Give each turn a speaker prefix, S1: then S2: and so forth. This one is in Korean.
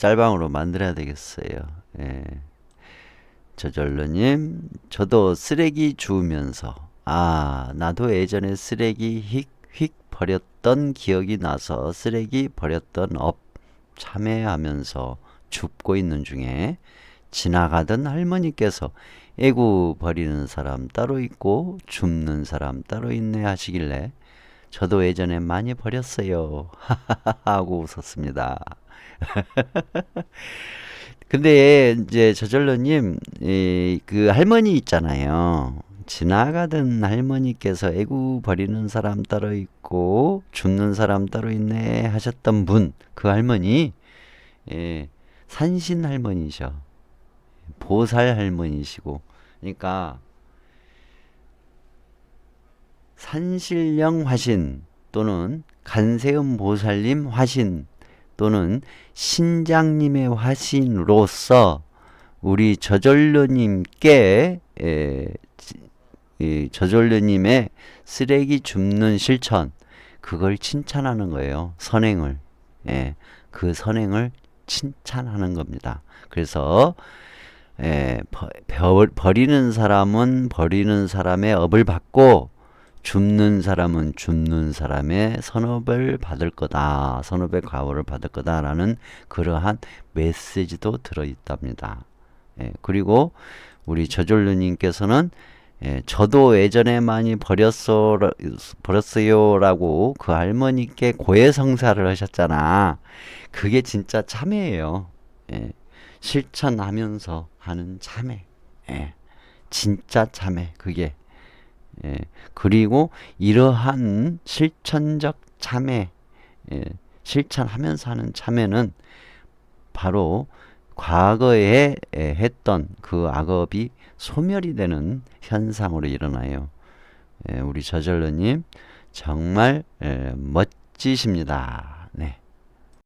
S1: 짤방으로 만들어야 되겠어요. 예. 저절로님, 저도 쓰레기 주우면서, 아, 나도 예전에 쓰레기 휙휙 버렸던 기억이 나서 쓰레기 버렸던 업 참회하면서 줍고 있는 중에 지나가던 할머니께서 애구 버리는 사람 따로 있고 줍는 사람 따로 있네 하시길래 저도 예전에 많이 버렸어요. 하고 웃었습니다. 근데 이제 저절로님 이, 그 할머니 있잖아요. 지나가던 할머니께서 애구 버리는 사람 따로 있고 줍는 사람 따로 있네 하셨던 분 그 할머니 예, 산신 할머니셔. 보살 할머니시고 그러니까 산신령 화신 또는 간세음 보살님 화신 또는 신장님의 화신으로서 우리 저절로님께 저절로님의 쓰레기 줍는 실천 그걸 칭찬하는 거예요. 선행을 예, 그 선행을 칭찬하는 겁니다. 그래서 예, 버, 버, 버리는 사람은 버리는 사람의 업을 받고 줍는 사람은 줍는 사람의 선업을 받을 거다. 선업의 과오를 받을 거다라는 그러한 메시지도 들어 있답니다. 예, 그리고 우리 저절루님께서는 예, 저도 예전에 많이 버렸어, 버렸어요라고 그 할머니께 고해성사를 하셨잖아. 그게 진짜 참회예요. 예, 실천하면서 하는 참회. 예, 진짜 참회. 그게. 예, 그리고 이러한 실천적 참회, 예, 실천하면서 하는 참회는 바로 과거에 에, 했던 그 악업이 소멸이 되는 현상으로 일어나요. 예, 우리 저절로님 정말 에, 멋지십니다.